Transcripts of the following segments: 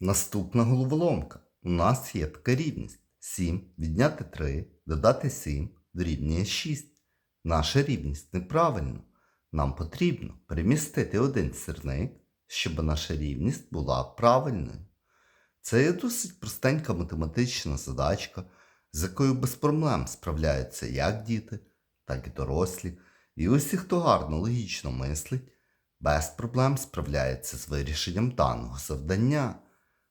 Наступна головоломка. У нас є така рівність. 7 відняти 3, додати 7 дорівнює 6. Наша рівність неправильна. Нам потрібно перемістити один сірник, щоб наша рівність була правильною. Це є досить простенька математична задачка, з якою без проблем справляються як діти, так і дорослі. І усі, хто гарно логічно мислить, без проблем справляється з вирішенням даного завдання.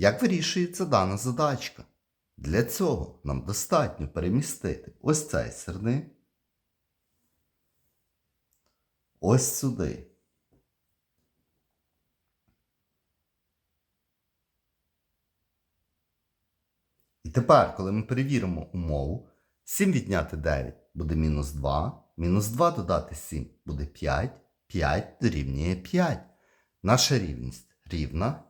Як вирішується дана задачка? Для цього нам достатньо перемістити ось цей сирник ось сюди. І тепер, коли ми перевіримо умову, 7 відняти 9 буде мінус 2, мінус 2 додати 7 буде 5, 5 дорівнює 5. Наша рівність рівна,